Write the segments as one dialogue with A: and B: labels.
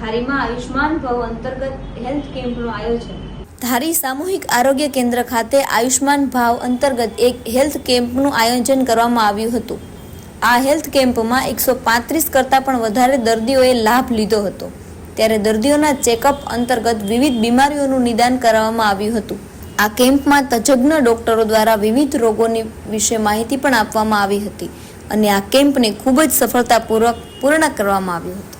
A: ધારીમાં આયુષ્માન ભવ અંતર્ગત હેલ્થ કેમ્પનું આયોજન.
B: ધારી સામૂહિક આરોગ્ય કેન્દ્ર ખાતે આયુષ્માન ભાવ અંતર્ગત એક હેલ્થ કેમ્પનું આયોજન કરવામાં આવ્યું હતું. આ હેલ્થ કેમ્પમાં એકસો પાંત્રીસ કરતાં પણ વધારે દર્દીઓએ લાભ લીધો હતો. ત્યારે દર્દીઓના ચેકઅપ અંતર્ગત વિવિધ બીમારીઓનું નિદાન કરવામાં આવ્યું હતું. આ કેમ્પમાં તજજ્ઞ ડોક્ટરો દ્વારા વિવિધ રોગોની વિશે માહિતી પણ આપવામાં આવી હતી અને આ કેમ્પને ખૂબ જ સફળતાપૂર્વક પૂર્ણ કરવામાં આવ્યું હતું.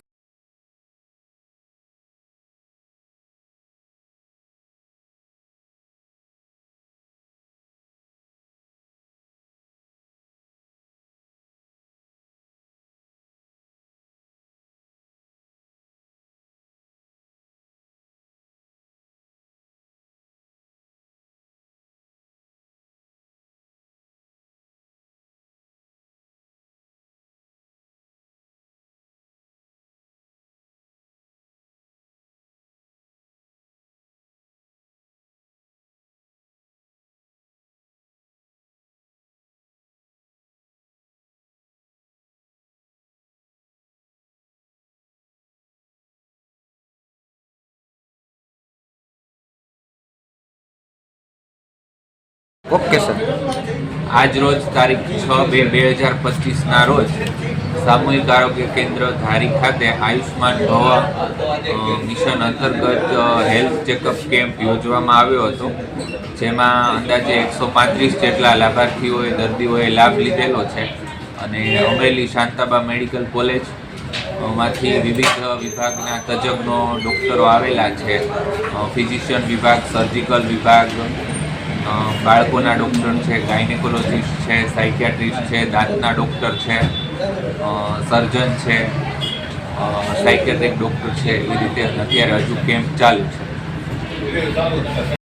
C: Okay, sir.
D: આજ રોજ તારીખ છ બે બે હજાર પચીસના રોજ સામૂહિક આરોગ્ય કેન્દ્ર ધારી ખાતે આયુષ્માન ભવ મિશન અંતર્ગત હેલ્થ ચેકઅપ કેમ્પ યોજવામાં આવ્યો હતો. જેમાં અંદાજે એકસો પાંત્રીસ જેટલા લાભાર્થીઓએ, દર્દીઓએ લાભ લીધેલો છે. અને અમરેલી શાંતાબા મેડિકલ કોલેજમાંથી વિવિધ વિભાગના તજજ્ઞો, ડૉક્ટરો આવેલા છે. ફિઝિશિયન વિભાગ, સર્જિકલ વિભાગ બાળકોના ડૉક્ટર છે, ગાયનેકોલોજીસ્ટ છે, સાયકિયાટ્રિસ્ટ છે, દાંતના ડૉક્ટર છે સર્જન છે સાયકેટ્રિક ડૉક્ટર છે એ રીતે અત્યારે હજુ કેમ્પ ચાલુ છે.